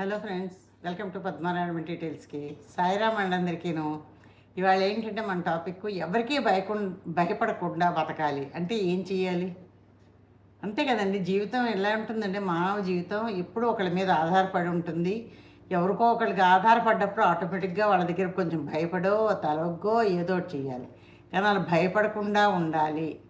Hello friends welcome to Padmanarayana డీటెయిల్స్కి Sairam అండి అందరికీను. ఇవాళ ఏంటంటే మన టాపిక్ ఎవరికీ భయకుం భయపడకుండా బతకాలి. అంటే ఏం చేయాలి అంతే కదండి జీవితం ఎలా ఉంటుందంటే మానవ జీవితం ఎప్పుడూ ఒకళ్ళ మీద ఆధారపడి ఉంటుంది. ఎవరికో ఒకరికి ఆధారపడ్డప్పుడు ఆటోమేటిక్గా వాళ్ళ దగ్గర కొంచెం భయపడో తలగ్గో ఏదో ఒకటి చేయాలి కానీ వాళ్ళు భయపడకుండా ఉండాలి.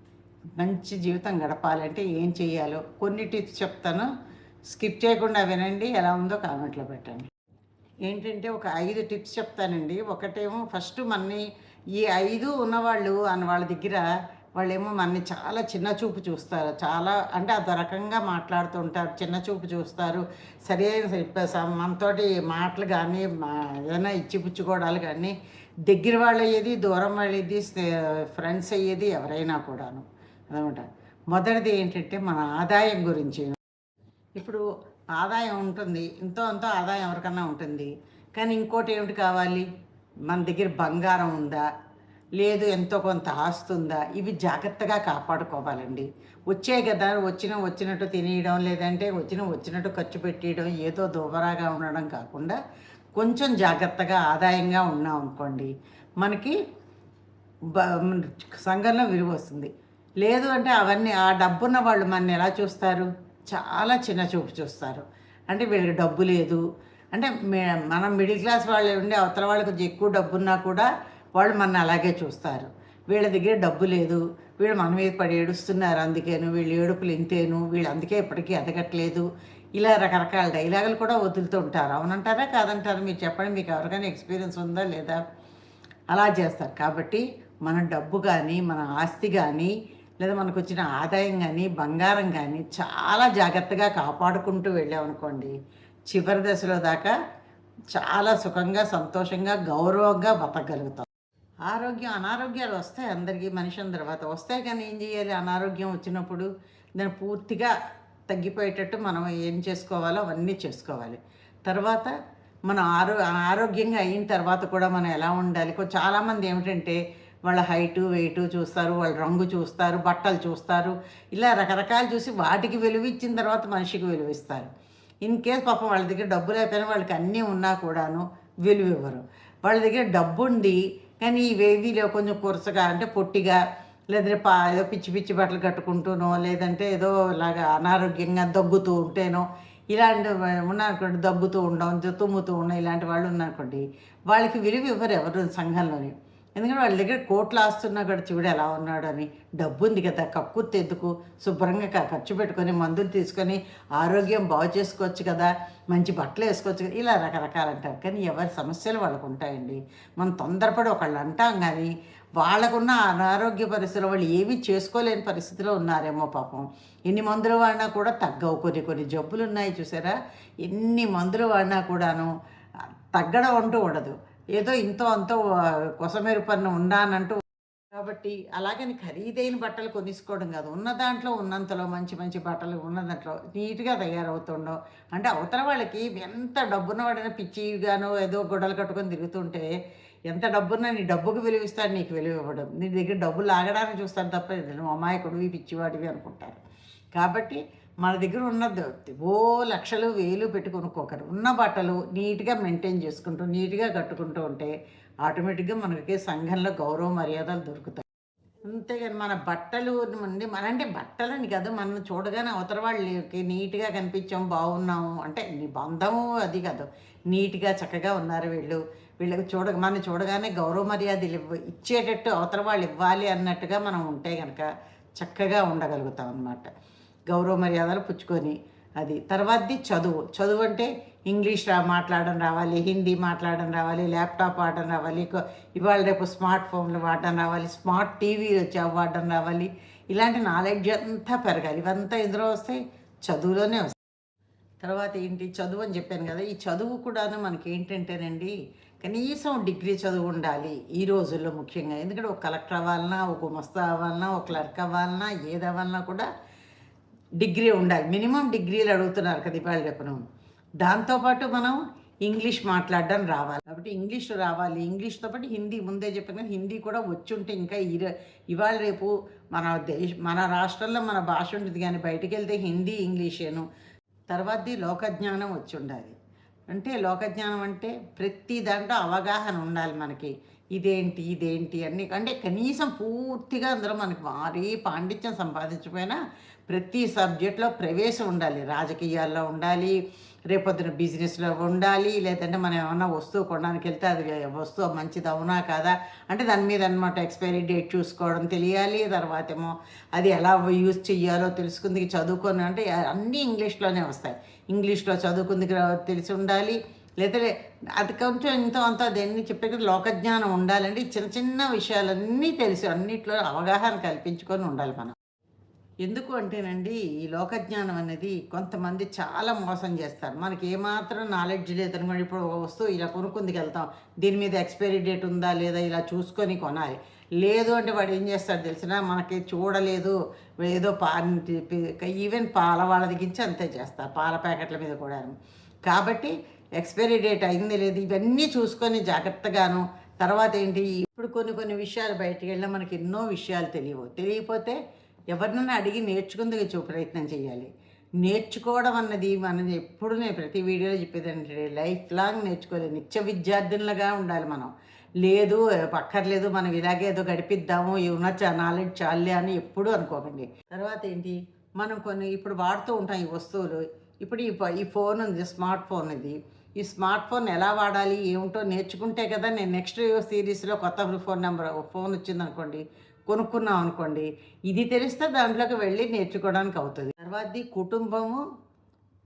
మంచి జీవితం గడపాలంటే ఏం చేయాలో కొన్ని టిప్స్ చెప్తాను. స్కిప్ చేయకుండా వినండి ఎలా ఉందో కామెంట్లో పెట్టండి. ఏంటంటే ఒక ఐదు టిప్స్ చెప్తానండి. ఒకటేమో ఫస్ట్ మనని ఈ ఐదు ఉన్నవాళ్ళు అన్న వాళ్ళ దగ్గర వాళ్ళేమో మనని చాలా చిన్న చూపు చూస్తారు. చాలా అంటే అదో రకంగా మాట్లాడుతుంటారు చిన్న చూపు చూస్తారు. సరైన మనతోటి మాటలు కానీ మా- ఏదైనా ఇచ్చిపుచ్చుకోవడాలు కానీ దగ్గర వాళ్ళు అయ్యేది దూరం వాళ్ళేది ఫ్రెండ్స్ అయ్యేది ఎవరైనా కూడాను. అనమాట మొదటిది ఏంటంటే మన ఆదాయం గురించి. ఇప్పుడు ఆదాయం ఉంటుంది. ఇంతో అంత ఆదాయం ఎవరికన్నా ఉంటుంది. కానీ ఇంకోటి ఏమిటి కావాలి? మన దగ్గర బంగారం ఉందా? లేదు ఎంతో కొంత ఆస్తి ఉందా? ఇవి జాగ్రత్తగా కాపాడుకోవాలండి. వచ్చే కదా వచ్చిన వచ్చినట్టు తినేయడం లేదంటే వచ్చిన వచ్చినట్టు ఖర్చు పెట్టేయడం ఏదో దూబరాగా ఉండడం కాకుండా కొంచెం జాగ్రత్తగా ఆదాయంగా ఉన్నాం అనుకోండి మనకి బ సంఘంలో విలువ వస్తుంది. లేదు అంటే అవన్నీ ఆ డబ్బున్న వాళ్ళు మన ఎలా చూస్తారు? చాలా చిన్న చూపు చూస్తారు. అంటే వీళ్ళకి డబ్బు లేదు. అంటే మే- మనం మిడిల్ క్లాస్ వాళ్ళు ఉండి అవతల వాళ్ళకి కొంచెం ఎక్కువ డబ్బున్నా కూడా వాళ్ళు మన అలాగే చూస్తారు. వీళ్ళ దగ్గర డబ్బు లేదు. వీళ్ళు మన మీద పడి ఏడుస్తున్నారు అందుకేను వీళ్ళు ఏడుపులు ఇంతేను వీళ్ళు అందుకే ఇప్పటికీ ఎదగట్లేదు. ఇలా రకరకాల డైలాగులు కూడా వదులుతూ ఉంటారు. అవునంటారా? కాదంటారా? మీరు చెప్పండి. మీకు ఎవరికైనా ఎక్స్పీరియన్స్ ఉందా లేదా? అలా చేస్తారు. కాబట్టి మన డబ్బు కానీ మన ఆస్తి కానీ లేదా మనకు వచ్చిన ఆదాయం కానీ బంగారం కానీ చాలా జాగ్రత్తగా కాపాడుకుంటూ వెళ్ళామనుకోండి చివరి దశలో దాకా చాలా సుఖంగా సంతోషంగా గౌరవంగా బతకగలుగుతాం. ఆరోగ్యం అనారోగ్యాలు వస్తాయి అందరికీ మనిషి అందరి తర్వాత. వస్తాయి కానీ ఏం చేయాలి? అనారోగ్యం వచ్చినప్పుడు దాన్ని పూర్తిగా తగ్గిపోయేటట్టు మనం ఏం చేసుకోవాలో అవన్నీ చేసుకోవాలి. తర్వాత మన ఆరో ఆరోగ్యంగా అయిన తర్వాత కూడా మనం ఎలా ఉండాలి? చాలామంది ఏమిటంటే వాళ్ళ హైటు వెయిటు చూస్తారు వాళ్ళ రంగు చూస్తారు బట్టలు చూస్తారు. ఇలా రకరకాలు చూసి వాటికి విలువిచ్చిన తర్వాత మనిషికి విలువిస్తారు ఇన్ కేస్ పాపం వాళ్ళ దగ్గర డబ్బు లేకపోయినా వాళ్ళకి అన్నీ ఉన్నా కూడాను విలువ ఇవ్వరు. వాళ్ళ దగ్గర డబ్బు ఉండి కానీ ఇవేవి లేవు కొంచెం కొరసగా అంటే పొట్టిగా లేదంటే పా ఏదో పిచ్చి పిచ్చి బట్టలు కట్టుకుంటూనో లేదంటే ఏదో ఇలాగా అనారోగ్యంగా దగ్గుతూ ఉంటేనో ఇలాంటి ఉన్నారనుకోండి దగ్గుతూ ఉండడం తుమ్ముతూ ఉండడం ఇలాంటి వాళ్ళు ఉన్నారనుకోండి వాళ్ళకి విలువ ఇవ్వరు ఎవరు సంఘంలోని. ఎందుకంటే వాళ్ళ దగ్గర కోట్లు ఆస్తున్నా కూడా చూడు ఎలా ఉన్నాడు అని డబ్బు ఉంది కదా కక్కుర్తి ఎందుకు? శుభ్రంగా ఖర్చు పెట్టుకొని మందులు తీసుకొని ఆరోగ్యం బాగు చేసుకోవచ్చు కదా మంచి బట్టలు వేసుకోవచ్చు కదా ఇలా రకరకాలు అంటారు. కానీ ఎవరి సమస్యలు వాళ్ళకు ఉంటాయండి. మనం తొందరపడి ఒకళ్ళు అంటాం కానీ వాళ్ళకున్న అనారోగ్య పరిస్థితులు వాళ్ళు ఏమీ చేసుకోలేని పరిస్థితిలో ఉన్నారేమో పాపం. ఎన్ని మందులు వాడినా కూడా తగ్గవు కొన్ని కొన్ని జబ్బులు ఉన్నాయి చూసారా? ఎన్ని మందులు వాడినా కూడాను తగ్గడం అంటూ ఉండదు. ఏదో ఇంతో అంతో కొసమెరుపన్న ఉండానంటూ కాబట్టి అలాగని ఖరీదైన బట్టలు కొనిసుకోవడం కాదు. ఉన్న దాంట్లో ఉన్నంతలో మంచి మంచి బట్టలు ఉన్న దాంట్లో నీట్గా తయారవుతుండవు అంటే అవతల వాళ్ళకి ఎంత డబ్బున్న వాడైనా పిచ్చిగానో ఏదో గొడవలు కట్టుకొని తిరుగుతుంటే ఎంత డబ్బున్నా నీ డబ్బుకు విలువ ఇస్తాడు నీకు విలువ ఇవ్వడం. నీ దగ్గర డబ్బులు లాగడానికి చూస్తాను తప్ప అమాయకుడివి పిచ్చివాడివి అనుకుంటారు. కాబట్టి మన దగ్గర ఉన్నది. ఓ లక్షలు వేలు పెట్టుకొనుక్కోకరు ఉన్న బట్టలు నీట్గా మెయింటైన్ చేసుకుంటూ నీట్గా కట్టుకుంటూ ఉంటే ఆటోమేటిక్గా మనకి సంఘంలో గౌరవ మర్యాదలు దొరుకుతాయి. అంతేగాని మన బట్టలు నుండి మన అంటే బట్టలని కదా మనం చూడగానే అవతల వాళ్ళకి నీట్గా కనిపించాం బాగున్నాము అంటే నీ బంధము అది కాదు. నీట్గా చక్కగా ఉన్నారు వీళ్ళు. వీళ్ళకి చూడ మనం చూడగానే గౌరవ మర్యాదలు ఇవ్వ ఇచ్చేటట్టు అవతల వాళ్ళు ఇవ్వాలి అన్నట్టుగా మనం ఉంటే కనుక చక్కగా ఉండగలుగుతాం అన్నమాట. గౌరవ మర్యాదలు పుచ్చుకొని అది. తర్వాతది చదువు. చదువు అంటే ఇంగ్లీష్ రా మాట్లాడడం రావాలి హిందీ మాట్లాడడం రావాలి ల్యాప్టాప్ వాడడం రావాలి ఇవాళ రేపు స్మార్ట్ ఫోన్లు వాడడం రావాలి స్మార్ట్ టీవీ వచ్చి అవి వాడడం రావాలి. ఇలాంటి నాలెడ్జ్ అంతా పెరగాలి. ఇవంతా ఎందులో వస్తాయి? చదువులోనే వస్తాయి. తర్వాత ఏంటి? చదువు అని చెప్పాను కదా ఈ చదువు కూడాను మనకి ఏంటంటేనండి కనీసం డిగ్రీ చదువు ఉండాలి ఈ రోజుల్లో ముఖ్యంగా. ఎందుకంటే ఒక కలెక్టర్ అవ్వాలన్నా ఒక గుమస్తా అవ్వాలన్నా ఒక క్లర్క్ అవ్వాలన్నా ఏది అవ్వాలన్నా కూడా డిగ్రీ ఉండాలి. మినిమం డిగ్రీలు అడుగుతున్నారు కదా ఇవాళ రేపును దాంతోపాటు మనం ఇంగ్లీష్ మాట్లాడడం రావాలి. కాబట్టి ఇంగ్లీష్ రావాలి. ఇంగ్లీష్తో పాటు హిందీ ముందే చెప్పాను హిందీ కూడా వచ్చుంటే ఇంకా ఈ ఇవాళ రేపు మన దేశ మన రాష్ట్రంలో మన భాష ఉంటుంది కానీ బయటికి వెళ్తే హిందీ ఇంగ్లీషేను. తర్వాతది లోకజ్ఞానం వచ్చి ఉండాలి అంటే లోకజ్ఞానం అంటే ప్రతి దాంట్లో అవగాహన ఉండాలి మనకి. ఇదేంటి ఇదేంటి అన్ని అంటే కనీసం పూర్తిగా అందులో మనకి భారీ పాండిత్యం సంపాదించకపోయినా ప్రతి సబ్జెక్ట్లో ప్రవేశం ఉండాలి రాజకీయాల్లో ఉండాలి రేపొద్దున బిజినెస్లో ఉండాలి లేదంటే మనం ఏమన్నా వస్తువు కొనడానికి వెళ్తే అది వస్తువు మంచిది అవునా కాదా అంటే దాని మీద అనమాట ఎక్స్పైరీ డేట్ చూసుకోవడం తెలియాలి తర్వాత ఏమో అది ఎలా యూజ్ చెయ్యాలో తెలుసుకుంది చదువుకొని అంటే అన్నీ ఇంగ్లీష్లోనే వస్తాయి. ఇంగ్లీష్లో చదువుకుంది తెలిసి ఉండాలి లేదా అది కొంచెం ఇంత అంత దేన్ని చెప్పే లోకజ్ఞానం ఉండాలంటే చిన్న చిన్న విషయాలన్నీ తెలిసి అన్నిట్లో అవగాహన కల్పించుకొని ఉండాలి మనం. ఎందుకు అంటేనండి ఈ లోకజ్ఞానం అనేది కొంతమంది చాలా మోసం చేస్తారు. మనకి ఏమాత్రం నాలెడ్జ్ లేదనుకోండి ఇప్పుడు ఒక వస్తువు ఇలా కొనుక్కుందుకు వెళ్తాం. దీని మీద ఎక్స్పైరీ డేట్ ఉందా లేదా ఇలా చూసుకొని కొనాలి. లేదు అంటే వాడు ఏం చేస్తాడు తెలిసిన? మనకి చూడలేదు. ఏదో పా ఈవెన్ పాల వాళ్ళ దిగించి అంతే చేస్తారు. పాల ప్యాకెట్ల మీద కూడా కాబట్టి ఎక్స్పైరీ డేట్ అయింది లేదు. ఇవన్నీ చూసుకొని జాగ్రత్తగాను. తర్వాత ఏంటి? ఇప్పుడు కొన్ని కొన్ని విషయాలు బయటికి వెళ్ళినా మనకి ఎన్నో విషయాలు తెలియవు. తెలియకపోతే ఎవరినైనా అడిగి నేర్చుకుందుకు ప్రయత్నం చేయాలి. నేర్చుకోవడం అన్నది మనం ఎప్పుడు నేను ప్రతి వీడియోలో చెప్పేది అంటే లైఫ్ లాంగ్ నేర్చుకోలేదు నిత్య విద్యార్థినులుగా ఉండాలి మనం. లేదు పక్కర్లేదు మనం ఇలాగే ఏదో గడిపిద్దాము ఉన్న నాలెడ్జ్ చాలే అని ఎప్పుడూ అనుకోకండి. తర్వాత ఏంటి? మనం కొన్ని ఇప్పుడు వాడుతూ ఉంటాం ఈ వస్తువులు. ఇప్పుడు ఈ ఈ ఫోన్ ఉంది స్మార్ట్ ఫోన్ ఇది. ఈ స్మార్ట్ ఫోన్ ఎలా వాడాలి ఏమిటో నేర్చుకుంటే కదా నేను నెక్స్ట్ సిరీస్లో కొత్త ఫోన్ నెంబర్ ఫోన్ వచ్చిందనుకోండి కొనుక్కున్నాం అనుకోండి ఇది తెలిస్తే దాంట్లోకి వెళ్ళి నేర్చుకోవడానికి అవుతుంది. తర్వాతది కుటుంబము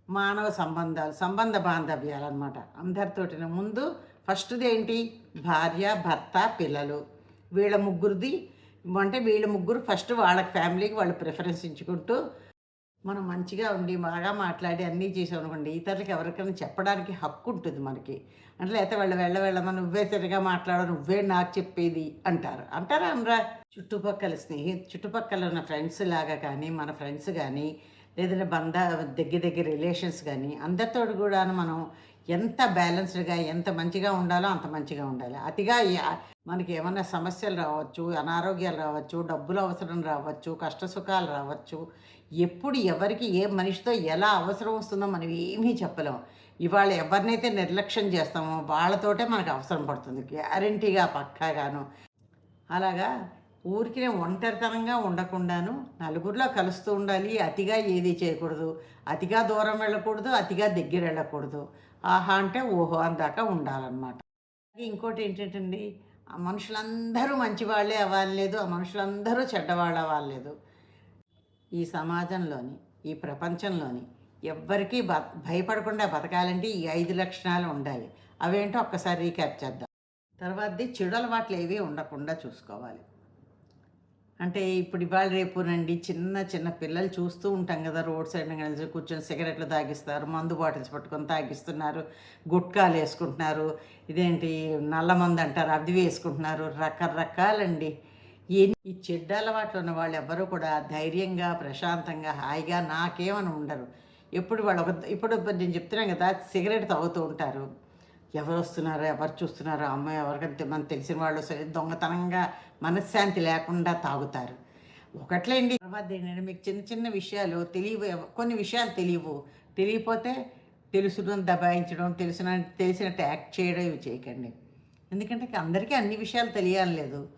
మానవ సంబంధాలు సంబంధ బాంధవ్యాలు అనమాట అందరితోటి ముందు ఫస్ట్ది ఏంటి? భార్య భర్త పిల్లలు. వీళ్ళ ముగ్గురిది అంటే వీళ్ళ ముగ్గురు ఫస్ట్ వాళ్ళ ఫ్యామిలీకి వాళ్ళు ప్రిఫరెన్స్ ఇచ్చుకుంటూ మనం మంచిగా ఉండి బాగా మాట్లాడి అన్నీ చేసాం అనుకోండి ఇతరులకి ఎవరికైనా చెప్పడానికి హక్కు ఉంటుంది మనకి. అంటే లేకపోతే వెళ్ళ వెళ్ళ వెళ్ళమని నువ్వే సరిగా మాట్లాడ నువ్వే నాకు చెప్పేది అంటారు. అంటారా అనరా చుట్టుపక్కల స్నేహి చుట్టుపక్కల ఉన్న ఫ్రెండ్స్ లాగా కానీ మన ఫ్రెండ్స్ కానీ లేదంటే బంధ దగ్గర దగ్గర రిలేషన్స్ కానీ అందరితో కూడా మనం ఎంత బ్యాలెన్స్డ్గా ఎంత మంచిగా ఉండాలో అంత మంచిగా ఉండాలి. అతిగా మనకి ఏమైనా సమస్యలు రావచ్చు అనారోగ్యాలు రావచ్చు డబ్బులు అవసరం రావచ్చు కష్ట సుఖాలు రావచ్చు ఎప్పుడు ఎవరికి ఏ మనిషితో ఎలా అవసరం వస్తుందో మనం ఏమీ చెప్పలేము ఇవాళ ఎవరినైతే నిర్లక్ష్యం చేస్తామో వాళ్ళతోటే మనకు అవసరం పడుతుంది. గ్యారంటీగా పక్కాగాను. అలాగా ఊరికినే ఒంటరితనంగా ఉండకుండాను నలుగురిలో కలుస్తూ ఉండాలి అతిగా ఏది చేయకూడదు. అతిగా దూరం వెళ్ళకూడదు అతిగా దగ్గర వెళ్ళకూడదు. ఆహా అంటే ఓహో అందాక ఉండాలన్నమాట. ఇంకోటి ఏంటంటే ఆ మనుషులందరూ మంచివాళ్ళే అవ్వాలేదు ఆ మనుషులందరూ చెడ్డవాళ్ళు అవ్వాలేదు ఈ సమాజంలోని ఈ ప్రపంచంలోని ఎవ్వరికీ బ భయపడకుండా బతకాలంటే ఈ ఐదు లక్షణాలు ఉండాలి. అవేంటో ఒక్కసారి రీక్యాప్ చేద్దాం. తర్వాతది చెడు అలవాట్లు ఏవి ఉండకుండా చూసుకోవాలి. అంటే ఇప్పుడు ఇవాళ రేపు రండి చిన్న చిన్న పిల్లలు చూస్తూ ఉంటాం కదా రోడ్ సైడ్ కలిసి కూర్చొని సిగరెట్లు తాగిస్తారు మందు బాటిల్స్ పట్టుకొని తాగిస్తున్నారు గుట్కాలు వేసుకుంటున్నారు ఇదేంటి నల్ల మందు అంటారు అది వేసుకుంటున్నారు రకరకాలండి. ఎన్ని ఈ చెడ్డ అలవాట్లు ఉన్న వాళ్ళు ఎవ్వరూ కూడా ధైర్యంగా ప్రశాంతంగా హాయిగా నాకేమని ఉండరు. ఎప్పుడు వాళ్ళు ఒక ఇప్పుడు నేను చెప్తున్నాను కదా సిగరెట్ తాగుతూ ఉంటారు. ఎవరు వస్తున్నారో ఎవరు చూస్తున్నారో అమ్మాయి ఎవరికంటే మనకు తెలిసిన వాళ్ళు సరే దొంగతనంగా మనశ్శాంతి లేకుండా తాగుతారు. ఒకట్లేండి. తర్వాత ఏంటంటే మీకు చిన్న చిన్న విషయాలు తెలియవు కొన్ని విషయాలు తెలియవు. తెలియపోతే తెలుసుడం దబాయించడం తెలిసిన తెలిసినట్టు యాక్ట్ చేయడం ఇవి చేయకండి. ఎందుకంటే అందరికీ అన్ని విషయాలు తెలియాలి లేదు.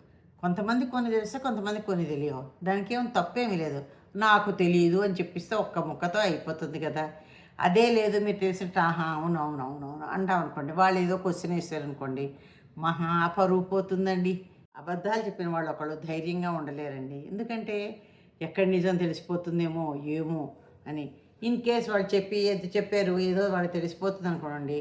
కొంతమంది కొన్ని తెలిస్తే కొంతమంది కొన్ని తెలియవు. దానికి ఏం తప్పేమీ లేదు. నాకు తెలియదు అని చెప్పిస్తే ఒక్క ముక్కతో అయిపోతుంది కదా. అదే లేదు మీరు తెలిసినట్టు ఆహా అవును అవును అవును అవును అంటాం అనుకోండి. వాళ్ళు ఏదో క్వశ్చన్ వేస్తారు అనుకోండి. మహా అపరూపోతుందండి అబద్ధాలు చెప్పిన వాళ్ళు ఒకళ్ళు ధైర్యంగా ఉండలేరండి. ఎందుకంటే ఎక్కడ నిజం తెలిసిపోతుందేమో ఏమో అని. ఇన్ కేస్ వాళ్ళు చెప్పి ఏది చెప్పారు ఏదో వాళ్ళు తెలిసిపోతుంది అనుకోండి.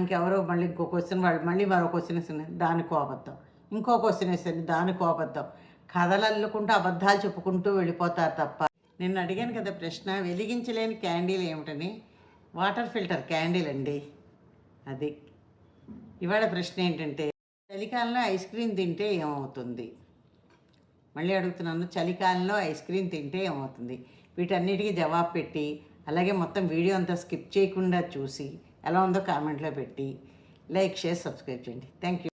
ఇంకెవరో మళ్ళీ ఇంకో క్వశ్చన్ వాళ్ళు మళ్ళీ మరో క్వశ్చన్ వేస్తుంది దానికో అబద్ధం. ఇంకో క్వశ్చన్ వేస్తుంది దానికో అబద్ధం. కథలు అల్లుకుంటూ అబద్ధాలు చెప్పుకుంటూ వెళ్ళిపోతారు తప్ప నిన్న అడిగాను కదా ప్రశ్న వెలిగించలేని క్యాండిల్ ఏమిటని? వాటర్ ఫిల్టర్ క్యాండిల్ అండి. అది. ఇవాళ ప్రశ్న ఏంటంటే చలికాలంలో ఐస్ క్రీమ్ తింటే ఏమవుతుంది? మళ్ళీ అడుగుతున్నాను చలికాలంలో ఐస్ క్రీమ్ తింటే ఏమవుతుంది? వీటన్నిటికీ జవాబు పెట్టి అలాగే మొత్తం వీడియో అంతా స్కిప్ చేయకుండా చూసి ఎలా ఉందో కామెంట్లో పెట్టి లైక్ షేర్ సబ్స్క్రైబ్ చేయండి. Thank you.